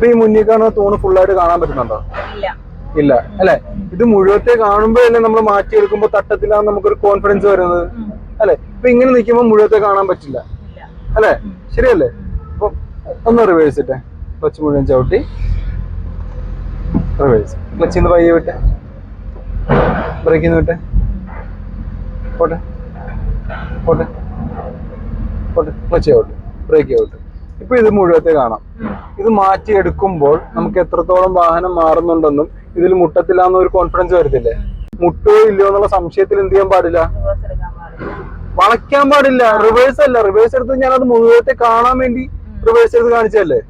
ഇപ്പൊ ഈ മുന്നിൽ കാണുന്ന തൂണ് ഫുള്ളായിട്ട് കാണാൻ പറ്റുന്നുണ്ടോ? ഇല്ല. അല്ലെ? ഇത് മുഴുവത്തെ കാണുമ്പോഴല്ലേ നമ്മൾ മാറ്റിയെടുക്കുമ്പോ തട്ടത്തിലാണ് നമുക്കൊരു കോൺഫിഡൻസ് വരുന്നത് അല്ലെ? ഇപ്പൊ ഇങ്ങനെ നിൽക്കുമ്പോൾ മുഴുവത്തെ കാണാൻ പറ്റില്ല അല്ലെ? ശരിയല്ലേ? അപ്പൊ ഒന്ന് റിവേഴ്സ് ഇട്ടെ. ക്ലച്ച് മുഴുവൻ ചവിട്ടി. റിവേഴ്സ് ക്ലച്ചിൽ നിന്ന് പയ്യെ വിട്ടെ. ബ്രേക്കിൽ നിന്ന് വിട്ടെ. പോട്ടെ. പോട്ടെ. പോട്ടെ. ക്ലച്ച് ചവിട്ടി. ബ്രേക്ക് ചവിട്ടി. ഇപ്പൊ ഇത് മുഴുവത്തെ കാണാം. ഇത് മാറ്റി എടുക്കുമ്പോൾ നമുക്ക് എത്രത്തോളം വാഹനം മാറുന്നുണ്ടെന്നും ഇതിൽ മുട്ടത്തില്ല ഒരു കോൺഫിഡൻസ് വരത്തില്ലേ? മുട്ടോ ഇല്ലയോ എന്നുള്ള സംശയത്തിൽ എന്ത് ചെയ്യാൻ പാടില്ല? വളയ്ക്കാൻ പാടില്ല. റിവേഴ്സ് അല്ല. റിവേഴ്സ് എടുത്ത് ഞാൻ അത് മുഴുവത്തെ കാണാൻ വേണ്ടി റിവേഴ്സ് എടുത്ത് കാണിച്ചല്ലേ.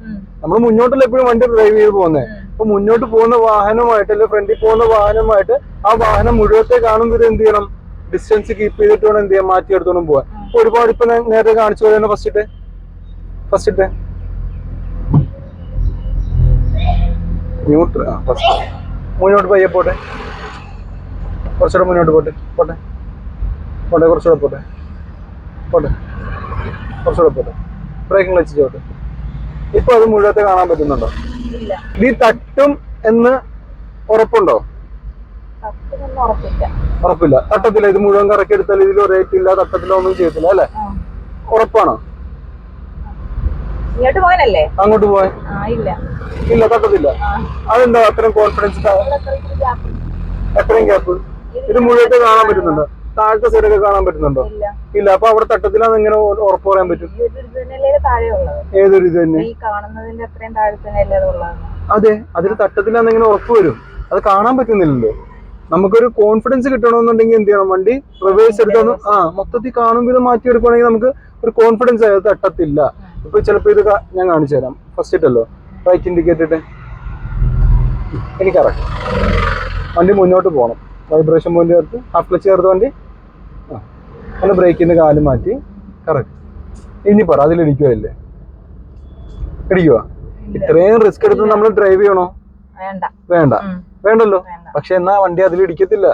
നമ്മൾ മുന്നോട്ടല്ല എപ്പോഴും വണ്ടി ഡ്രൈവ് ചെയ്ത് പോകുന്നത് അപ്പൊ മുന്നോട്ട് പോകുന്ന വാഹനമായിട്ട് അല്ലെ ഫ്രണ്ടിൽ പോകുന്ന വാഹനമായിട്ട് ആ വാഹനം മുഴുവത്തെ കാണുമ്പോൾ ഇത് എന്ത് ചെയ്യണം? ഡിസ്റ്റൻസ് കീപ്പ് ചെയ്തിട്ട് വേണം എന്ത് ചെയ്യാൻ? മാറ്റി എടുത്തോണ്ട് പോവാൻ. ഒരുപാട് ഇപ്പൊ നേരത്തെ കാണിച്ചു പോലെ ഫസ്റ്റ് ഇട്ട്. ഫസ്റ്റ് ഇട്ട്. ന്യൂട്രൽ ആ ഫസ്റ്റ് മുന്നോട്ട് പയ്യെ പോട്ടെ. കുറച്ചുകൂടെ മുന്നോട്ട് പോട്ടെ. പോട്ടെ. പോട്ടെ കുറച്ചുകൂടെ പോട്ടെ. പോട്ടെ. കുറച്ചുകൂടെ പോട്ടെ. ബ്രേക്കിംഗ് വെച്ച് ചോട്ടെ. ഇപ്പൊ അത് മുഴുവത്തെ കാണാൻ പറ്റുന്നുണ്ടോ? ഇത് തട്ടും എന്ന് ഉറപ്പുണ്ടോ? ഉറപ്പില്ല. തട്ടത്തില്ല. ഇത് മുഴുവൻ കറക്കി എടുത്താൽ ഇതിൽ റേറ്റ് ഇല്ല തട്ടത്തില്ല ഒന്നും ചെയ്യത്തില്ല അല്ലെ? ഉറപ്പാണോ? ഇങ്ങോട്ട് പോകാനല്ലേ? അങ്ങോട്ട് പോവാൻ ഇല്ല. ഇല്ല തട്ടത്തില്ല. അതെന്താ അത്രയും കോൺഫിഡൻസ് എത്രയും ഗ്യാപ്പ് ഇത് മുഴുവൻ കാണാൻ പറ്റുന്നുണ്ടോ? താഴത്തെ സൈഡൊക്കെ കാണാൻ പറ്റുന്നുണ്ടോ? ഇല്ല. അപ്പൊ അവിടെ തട്ടത്തിലാന്ന് ഇങ്ങനെ ഉറപ്പ് പറയാൻ പറ്റും. ഏതൊരു ഇത് തന്നെ? അത് അതെ അതിൽ തട്ടത്തിലാന്ന് എങ്ങനെ ഉറപ്പ് വരും. അത് കാണാൻ പറ്റുന്നില്ലല്ലോ. നമുക്കൊരു കോൺഫിഡൻസ് കിട്ടണമെന്നുണ്ടെങ്കിൽ എന്ത് ചെയ്യണം? വണ്ടി റിവേഴ്സ് എടുത്തൊന്ന് ആ മൊത്തത്തിൽ കാണുമ്പോൾ ഇത് മാറ്റിയെടുക്കുകയാണെങ്കിൽ നമുക്ക് ഒരു കോൺഫിഡൻസ് ആയത് തട്ടത്തില്ല. ഇപ്പൊ ചിലപ്പോ ഇത് ഞാൻ കാണിച്ചു തരാം. ഫസ്റ്റ് ഇട്ടല്ലോ. റൈറ്റ് ഇൻഡിക്കേറ്റ് ഇട്ട്. എനിക്ക് ഇറക്കാം വണ്ടി മുന്നോട്ട് പോകണം. വൈബ്രേഷൻ പോയിന്റ് ചേർത്ത് ഹാഫ് ക്ലച്ച് ചേർത്ത് വണ്ടി. ആ. നല്ല ബ്രേക്കിൽ നിന്ന് കാൽ മാറ്റി കറക്റ്റ് ഇനി പറ അതിൽ ഇടിക്കുവല്ലേ ഇടിക്കുവാ? ഇത്രയും റിസ്ക് എടുത്ത് നമ്മൾ ഡ്രൈവ് ചെയ്യണോ? വേണ്ട. വേണ്ട. വേണ്ടല്ലോ? വേണ്ട. പക്ഷെ എന്നാ വണ്ടി അതിൽ ഇടിക്കത്തില്ല.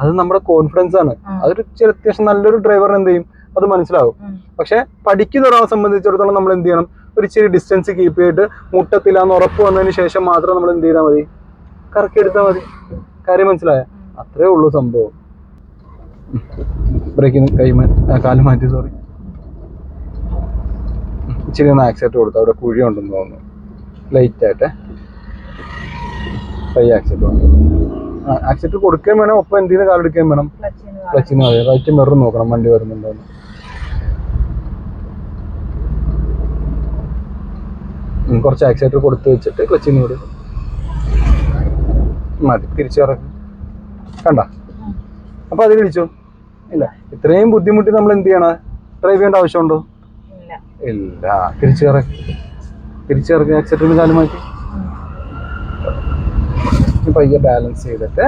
അത് നമ്മുടെ കോൺഫിഡൻസ് ആണ്. അതൊരു അത്യാവശ്യം നല്ലൊരു ഡ്രൈവറിന് എന്ത് ചെയ്യും? അത് മനസ്സിലാവും പക്ഷെ പഠിക്കുന്ന ഒരാളെ സംബന്ധിച്ചിടത്തോളം നമ്മൾ എന്ത് ചെയ്യണം? ഒരു ഇച്ചിരി ഡിസ്റ്റൻസ് കീപ്പ് ചെയ്തിട്ട് മുട്ടത്തില്ല എന്ന് ഉറപ്പ് വന്നതിന് ശേഷം മാത്രം നമ്മൾ എന്ത് ചെയ്താൽ മതി? കറക്കി എടുത്താൽ മതി. കാര്യം മനസ്സിലായ? അത്രേ ഉള്ളൂ സംഭവം. ബ്രേക്കിന് കൈ മാറ്റി കാൽ മാറ്റി സോറി ഇച്ചിരി ഒന്ന് ആക്സെപ്റ്റ് കൊടുത്തു? അവിടെ കുഴി ഉണ്ടെന്ന് തോന്നുന്നു. ലൈറ്റ് ആയിട്ടെ. പൈ ആക്സെപ്റ്റ് ആക്സെപ്റ്റ് കൊടുക്കുകയും വേണം. ഒപ്പം എന്ത് എന്തിനു കാലെടുക്കുകയും വേണം. ക്ലച്ചിന് മതി റൈറ്റ് മിറർ നോക്കണം. വണ്ടി വരുന്നുണ്ടോ എന്ന്. ഉം, കുറച്ച് ആക്സിലേറ്റർ കൊടുത്ത് വെച്ചിട്ട് ക്ലച്ചിന് വിടും മതി തിരിച്ചിറക്കും കണ്ട? അപ്പൊ അതിൽ ഇടിച്ചോ ഇല്ല ഇത്രയും ബുദ്ധിമുട്ടി നമ്മൾ എന്ത് ചെയ്യണം? ഡ്രൈവ് ചെയ്യേണ്ട ആവശ്യമുണ്ടോ? ഇല്ല. തിരിച്ചിറക്കി തിരിച്ചിറക്കി ആക്സിലേറ്ററിന് കാലം മാറ്റി. പയ്യെ ബാലൻസ് ചെയ്തിട്ട്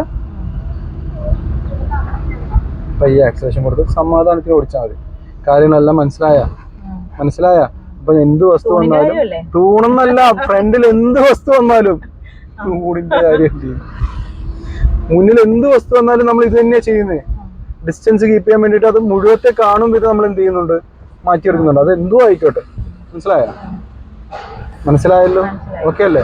പയ്യെ ആക്സലേഷൻ കൊടുത്ത് സമാധാനത്തിന് ഓടിച്ചാൽ മതി. കാര്യങ്ങളെല്ലാം മനസ്സിലായാ? മനസ്സിലായ? അപ്പൊ എന്ത് വസ്തു വന്നാലും? തൂണെന്നല്ല ഫ്രണ്ടിൽ എന്ത് വസ്തു വന്നാലും തൂണിന്റെ കാര്യം മുന്നിൽ എന്ത് വസ്തു വന്നാലും നമ്മൾ ഇത് തന്നെയാ ചെയ്യുന്നത് ഡിസ്റ്റൻസ് കീപ്പ് ചെയ്യാൻ വേണ്ടിട്ട് അത് മുഴുവത്തെ കാണും വിധം നമ്മൾ എന്ത് ചെയ്യുന്നുണ്ട്? മാറ്റിയെടുക്കുന്നുണ്ട്. അത് എന്തോ ആയിക്കോട്ടെ. മനസ്സിലായോ? മനസ്സിലായല്ലോ? ഓക്കെ അല്ലേ?